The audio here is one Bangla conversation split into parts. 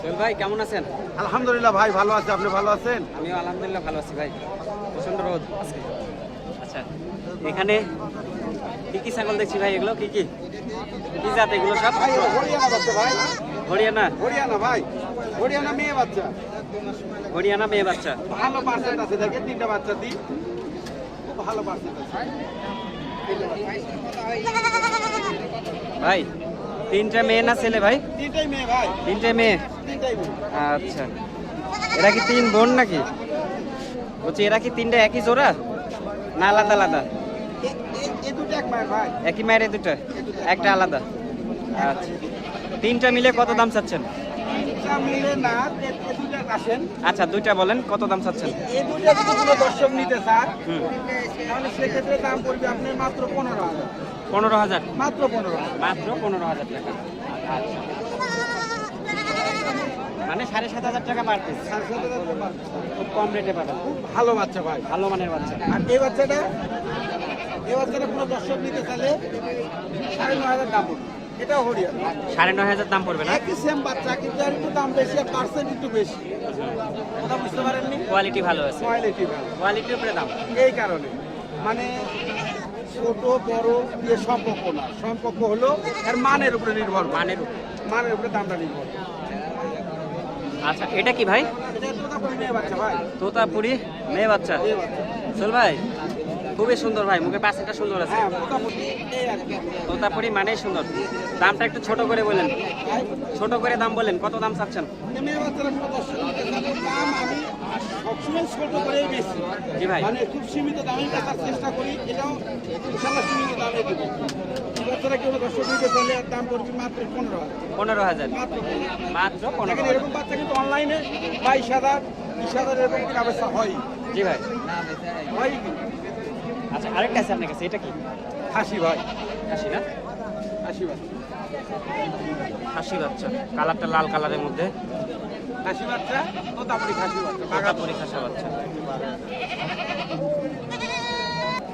সোহেল ভাই কেমন আছেন? আলহামদুলিল্লাহ ভাই ভালো আছে। আপনি ভালো আছেন? আমিও আলহামদুলিল্লাহ ভালো আছি ভাই। প্রচণ্ড রোদ আজকে। আচ্ছা এখানে কি কি ছাগল দেখছি ভাই? এগুলো কি কি? কি জাত এগুলো সব? হরিয়ানা বাচ্চা ভাই। হরিয়ানা? হরিয়ানা ভাই। হরিয়ানা মেয়ে বাচ্চা। হরিয়ানা মেয়ে বাচ্চা। ভালো পার্সেন্ট আছে। দেখেন তিনটা বাচ্চা দিই খুব ভালো পার্সেন্ট আছে। ভাই তিনটা মেয়ে না ছেলে ভাই? তিনটাই মেয়ে ভাই। তিনটে মেয়ে? তিনটাই মেয়ে আচ্ছা। এরা কি তিন বোন নাকি? বলছি এরা কি তিনটা একই জোড়া? না আলাদা আলাদা? একই মায়ের দুটো? একটা আলাদা। আচ্ছা। তিনটা মিলে কত দাম চাচ্ছেন? আচ্ছা দুইটা বলেন কত দাম চাচ্ছেন? দর্শক নিতে চান সেক্ষেত্রে দাম পড়বে আপনার মাত্র পনেরো হাজার। পনেরো হাজার? মাত্র পনেরো মাত্র পনেরো হাজার টাকা। আচ্ছা। মানে সাড়ে সাত হাজার টাকা পার পিস খুব কম রেটে পাবেন। খুব ভালো বাচ্চা ভাই। ভালো মানের বাচ্চা। আর এই বাচ্চাটা এই বাচ্চাটা কোনো দর্শক নিতে চাইলে সাড়ে নয় হাজার দাম এটাও হরিয়ানা। সাড়ে নয় হাজার দাম পড়বে না? একই সেম বাচ্চা কিন্তু আর একটু দাম বেশি আর পার্সেন্ট একটু বেশি। কথা বুঝতে পারেননি? কোয়ালিটি ভালো আছে। কোয়ালিটি ভালো। কোয়ালিটির উপরে দাম। এই কারণে। মানে ছোট বড় দিয়ে সম্পর্ক না। সম্পর্ক হলো এর মানের উপরে নির্ভর মানের উপরে। মানের উপরে দামটা নির্ভর আচ্ছা এটা কি ভাই? তোতা তোতাপুরি মেয়ে বাচ্চা চল ভাই খুবই সুন্দর ভাই মুখের পাশেটা সুন্দর আছে। হ্যাঁ তোতাপুরি মানেই সুন্দর। দামটা একটু ছোট করে বলেন। ছোট করে দাম বলেন কত দাম চাচ্ছেন? সবসময় ছোট বেশি। জি ভাই। মানে খুব সীমিত দামে বেচার চেষ্টা করি এটাও ইনশাল্লাহ সীমিত দামে দেবো। বাচ্চারা কেউ দর্শক নিতে চাইলে দাম পড়বে মাত্র পনেরো হাজার। পনেরো হাজার। মাত্র পনেরো এরকম বাচ্চা কিন্তু অনলাইনে বাইশ হাজার বিশ হাজার এরকম হয় জি ভাই। হয় আচ্ছা আরেকটা আছে আপনার কাছে এটা কি? খাসি ভাই। খাসি না? খাসি বাচ্চা খাসি বাচ্চা কালারটা লাল কালারের মধ্যে। খাসি বাচ্চা তো তারপরে খাসি বাচ্চা বাঘা তোতাপুরি খাসা বাচ্চা।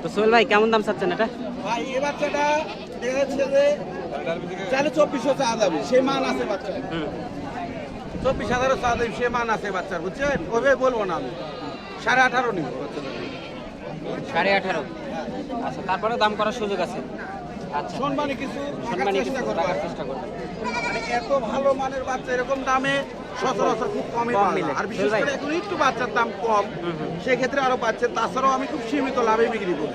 তো সোহেল ভাই কেমন দাম চাচ্ছেন এটা? ভাই এই বাচ্চাটা দেখা যাচ্ছে যে চাইলে চব্বিশশো চা যাবে সে মান আছে বাচ্চা চব্বিশ হাজারও চা দেবে সে মান আছে বাচ্চার বুঝছেন? ওইভাবে বলব না আমি। সাড়ে আঠারো নিব। বাচ্চাটা সাড়ে আঠারো। আচ্ছা তারপরে দাম করার সুযোগ আছে? আচ্ছা। সম্মানী কিছু সম্মানী কিছু রাখার চেষ্টা করবেন মানে এত ভালো মানের বাচ্চা এরকম দামে সচরাচর খুব কমই মিলে। আর বিশেষ ভাই। করে এখন একটু বাচ্চার দাম কম। সেক্ষেত্রে আরও পাচ্ছেন তাছাড়াও আমি খুব সীমিত লাভে বিক্রি করি।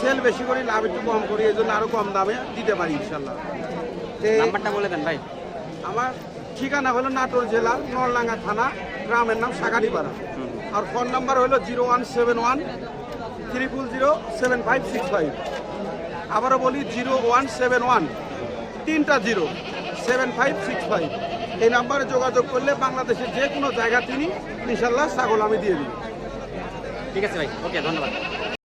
সেল বেশি করি লাভ একটু কম করি এই জন্য আরও কম দামে দিতে পারি ইনশাল্লাহ। নাম্বারটা বলে দেন ভাই। আমার ঠিকানা হলো নাটোর জেলা নরলাঙ্গা থানা গ্রামের নাম সাগারিপাড়া আর ফোন নাম্বার হলো zero one seven one triple zero seven five six five আবারও বলি জিরো ওয়ান সেভেন ওয়ান, তিনটা zero, seven five six five. এই নাম্বারে যোগাযোগ করলে বাংলাদেশের যে কোনো জায়গা তিনি, ইনশাল্লাহ ছাগল আমি দিয়ে দিই ঠিক আছে ভাই, ওকে, ধন্যবাদ।